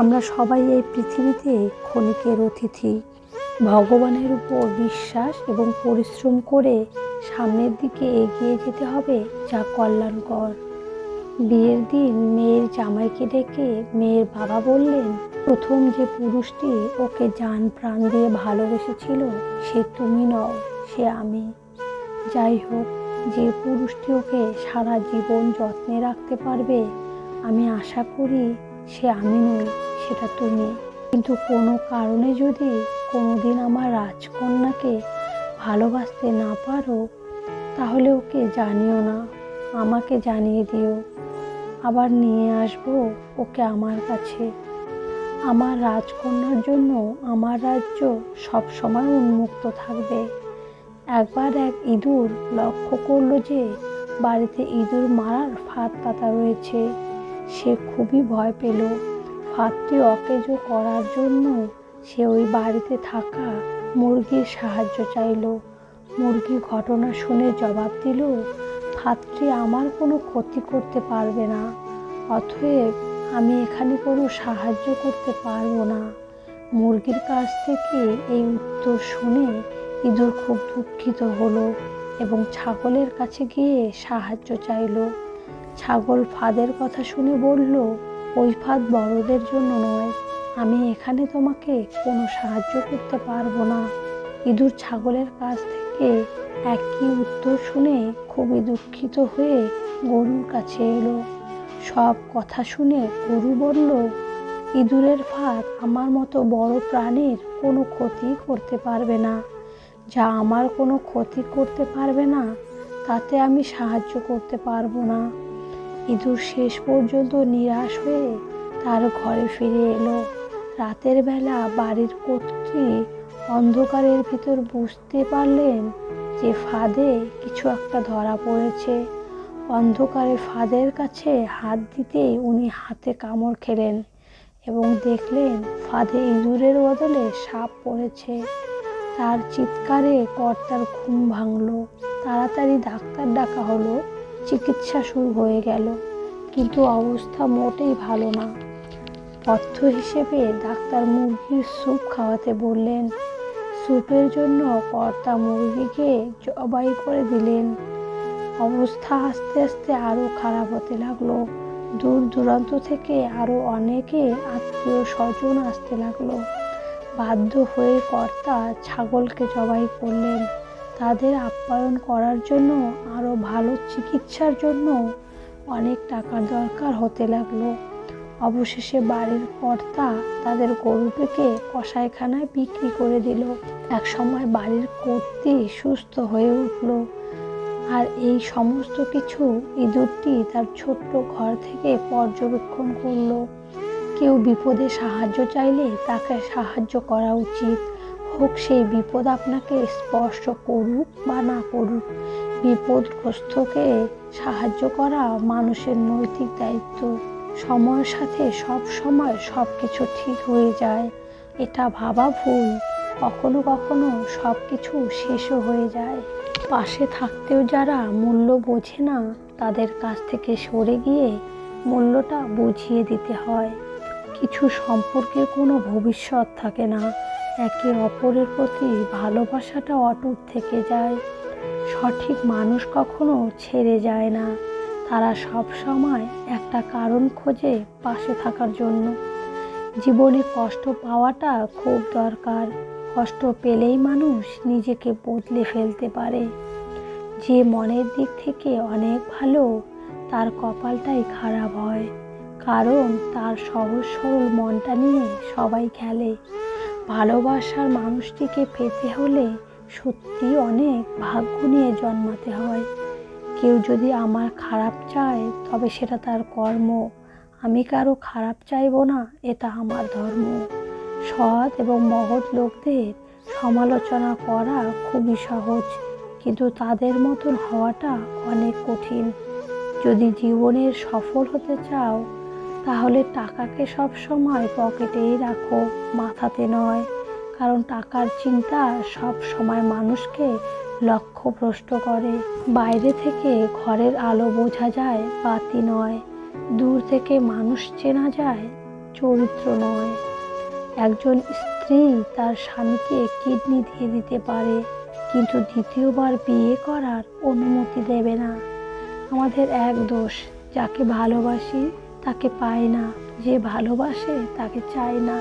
আমরা সবাই এই পৃথিবীতে ক্ষণিকের অতিথি। ভগবানের উপর বিশ্বাস এবং পরিশ্রম করে সামনের দিকে এগিয়ে যেতে হবে, যা কল্যাণকর। বিয়ের দিন মেয়ের জামাইকে ডেকে মেয়ের বাবা বললেন, প্রথম যে পুরুষটি ওকে যান প্রাণ দিয়ে ভালোবেসেছিল, সে তুমি নও, সে আমি। যাই হোক, যে পুরুষটি ওকে সারা জীবন যত্নে রাখতে পারবে, আমি আশা করি সে আমি নই। সেটা তুমি। কিন্তু কোনো কারণে যদি কোনোদিন আমার রাজকন্যাকে ভালোবাসতে না পারো, তাহলে ওকে জানিও না, আমাকে জানিয়ে দিও। আবার নিয়ে আসব ওকে আমার কাছে। আমার রাজকন্যার জন্য আমার রাজ্য সব সময় উন্মুক্ত থাকবে। একবার এক ইঁদুর লক্ষ্য করল যে বাড়িতে ইঁদুর মারার ফাঁদ পাতা রয়েছে, সে খুবই ভয় পেল। ফাঁদটি অকেজো করার জন্য সে ওই বাড়িতে থাকা মুরগির সাহায্য চাইল। মুরগি ঘটনা শুনে জবাব দিল, হাতটি আমার কোনো ক্ষতি করতে পারবে না, অতএব আমি এখানে কোনো সাহায্য করতে পারব না। মুরগির কাছ থেকে এই উত্তর শুনে ইঁদুর খুব দুঃখিত হলো এবং ছাগলের কাছে গিয়ে সাহায্য চাইলো। ছাগল ফাঁদের কথা শুনে বলল ওই ফাঁদ বড়দের জন্য নয়। আমি এখানে তোমাকে কোনো সাহায্য করতে পারব না। ইঁদুর ছাগলের কাছ থেকে একই উত্তর শুনে খুবই দুঃখিত হয়ে গরুর কাছে এলো। সব কথা শুনে গরু বলল, ইঁদুরের ফাঁদ আমার মতো বড় প্রাণীর কোনো ক্ষতি করতে পারবে না। যা আমার কোনো ক্ষতি করতে পারবে না, তাতে আমি সাহায্য করতে পারব না। ইঁদুর শেষ পর্যন্ত নিরাশ হয়ে তার ঘরে ফিরে এলো। রাতের বেলা বাড়ির কর্ত্রী অন্ধকারের ভিতর বুঝতে পারলেন যে ফাঁদে কিছু একটা ধরা পড়েছে। অন্ধকারে ফাঁদের কাছে হাত দিতেই উনি হাতে কামড় খেলেন এবং দেখলেন ফাঁদে ইঁদুরের বদলে সাপ পড়েছে। তার চিৎকারে কর্তার ঘুম ভাঙল, তাড়াতাড়ি ডাক্তার ডাকা হলো চিকিৎসা শুরু হয়ে গেল। কিন্তু অবস্থা মোটেই ভালো না। অর্থ হিসেবে ডাক্তার মুরগির স্যুপ খাওয়াতে বললেন, স্যুপের জন্য কর্তা মুরগিকে জবাই করে দিলেন। অবস্থা আস্তে আস্তে আরও খারাপ হতে লাগল। দূর দূরান্ত থেকে আরও অনেকে আত্মীয় স্বজন আসতে লাগল। বাধ্য হয়ে কর্তা ছাগলকে জবাই করলেন। তাদের আপ্যায়ন করার জন্য আরও ভালো চিকিৎসার জন্য অনেক টাকার দরকার হতে লাগল। অবশেষে বাড়ির কর্তা তাদের গরুটিকে কষাইখানায় বিক্রি করে দিল। এক সময় বাড়ির কর্তি সুস্থ হয়ে উঠল। আর এই সমস্ত কিছু ইঁদুরটি তার ছোট্ট ঘর থেকে পর্যবেক্ষণ করল। কেউ বিপদে সাহায্য চাইলে তাকে সাহায্য করা উচিত। হোক, সেই বিপদ আপনাকে স্পর্শ করুক বা না করুক, বিপদগ্রস্তকে সাহায্য করা মানুষের নৈতিক দায়িত্ব। সময়ের সাথে সব সময় সব কিছু ঠিক হয়ে যায়, এটা ভাবা ভুল। কখনো কখনো সব কিছু শেষও হয়ে যায়। পাশে থাকতেও যারা মূল্য বোঝে না, তাদের কাছ থেকে সরে গিয়ে মূল্যটা বুঝিয়ে দিতে হয়। কিছু সম্পর্কের কোনো ভবিষ্যৎ থাকে না। একে অপরের প্রতি ভালোবাসাটা অটুট থেকে যায়। সঠিক মানুষ কখনো ছেড়ে যায় না। তারা সব সময় একটা কারণ খোঁজে পাশে থাকার জন্য। জীবনে কষ্ট পাওয়াটা খুব দরকার। কষ্ট পেলেই মানুষ নিজেকে বদলে ফেলতে পারে। যে মনের দিক থেকে অনেক ভালো, তার কপালটাই খারাপ হয়। কারণ তার সহজ সরল মনটা নিয়ে সবাই খেলে। ভালোবাসার মানুষটিকে পেতে হলে সত্যি অনেক ভাগ্য নিয়ে জন্মাতে হয়। কেউ যদি আমার খারাপ চায়, তবে সেটা তার কর্ম। আমি কারও খারাপ চাইব না, এটা আমার ধর্ম। সৎ এবং মহৎ লোকদের সমালোচনা করা খুবই সহজ, কিন্তু তাদের মতন হওয়াটা অনেক কঠিন। যদি জীবনের সফল হতে চাও তাহলে টাকাকে সব সময় পকেটেই রাখো, মাথাতে নয়। কারণ টাকার চিন্তা সব সময় মানুষকে লক্ষ্যভ্রষ্ট করে। বাইরে থেকে ঘরের আলো বোঝা যায় বাতি নয়। দূর থেকে মানুষ চেনা যায় চরিত্র নয়। একজন স্ত্রী তার স্বামীকে কিডনি দিয়ে দিতে পারে, কিন্তু দ্বিতীয়বার বিয়ে করার অনুমতি দেবে না। আমাদের এক দোষ, যাকে ভালোবাসি তাকে পায় না, যে ভালোবাসে তাকে চায় না।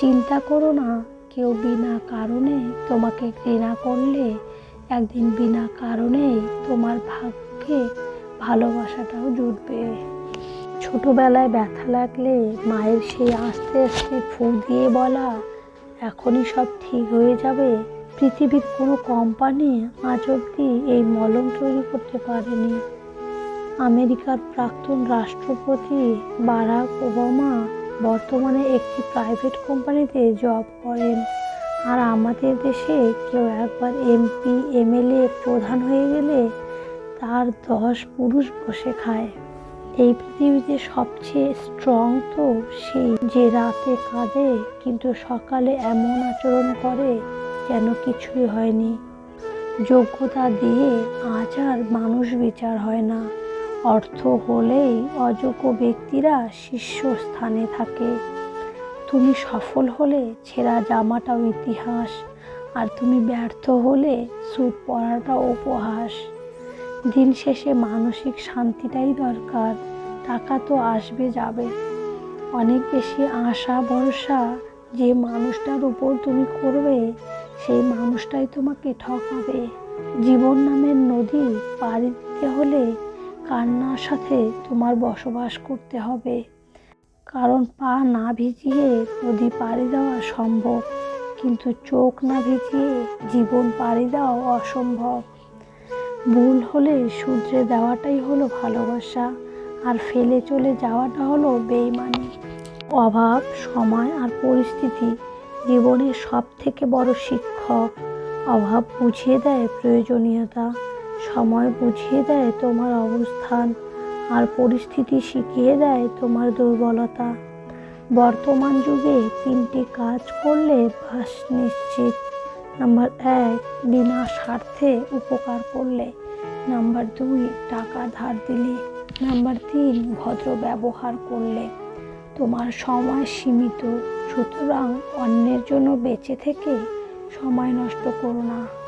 চিন্তা করো না, কেউ বিনা কারণে তোমাকে ঘৃণা করলে, একদিন বিনা কারণেই তোমার ভাগ্যে ভালোবাসাটাও জুটবে। ছোটবেলায় ব্যথা লাগলে মায়ের সেই আস্তে আস্তে ফুঁ দিয়ে বলা, এখনই সব ঠিক হয়ে যাবে। পৃথিবীর কোনো কোম্পানি আজ অবধি এই মলম তৈরি করতে পারেনি। আমেরিকার প্রাক্তন রাষ্ট্রপতি বারাক ওবামা বর্তমানে একটি প্রাইভেট কোম্পানিতে জব করেন। আর আমাদের দেশে কেউ একবার এমপি, এমএলএ, প্রধান হয়ে গেলে তার দশ পুরুষ বসে খায়। এই পৃথিবীতে সবচেয়ে স্ট্রং তো সেই যে রাতে কাঁদে, কিন্তু সকালে এমন আচরণ করে যেন কিছুই হয়নি। যোগ্যতা দিয়ে আজ আর মানুষ বিচার হয় না। অর্থ হলেই অযোগ্য ব্যক্তিরা শীর্ষস্থানে থাকে। তুমি সফল হলে ছেঁড়া জামাটাও ইতিহাস, আর তুমি ব্যর্থ হলে স্যুট পরাটাও উপহাস। দিন শেষে মানসিক শান্তিটাই দরকার, টাকা তো আসবে যাবে। অনেক বেশি আশা, ভরসা যে মানুষটার উপর তুমি করবে, সেই মানুষটাই তোমাকে ঠকাবে। জীবন নামের নদী পাড়ি দিতে হলে কান্নার সাথে তোমার বসবাস করতে হবে। কারণ পা না ভিজিয়ে নদী পাড়ি দেওয়া সম্ভব, কিন্তু চোখ না ভিজিয়ে জীবন পাড়ি দেওয়া অসম্ভব। ভুল হলে শুধরে দেওয়াটাই হলো ভালোবাসা, আর ফেলে চলে যাওয়াটা হলো বেইমানি। অভাব, সময় আর পরিস্থিতি জীবনের সব থেকে বড় শিক্ষক। অভাব বুঝিয়ে দেয় প্রয়োজনীয়তা। সময় বুঝিয়ে দেয় তোমার অবস্থান আর পরিস্থিতি শিখিয়ে দেয় তোমার দুর্বলতা। বর্তমান যুগে তিনটি কাজ করলে বাস নিশ্চিত। নাম্বার এক, বিনা স্বার্থে উপকার করলে। নাম্বার দুই, টাকা ধার দিলে। নাম্বার তিন, ভদ্র ব্যবহার করলে। তোমার সময় সীমিত, সুতরাং অন্যের জন্য বেঁচে থেকে সময় নষ্ট করো না।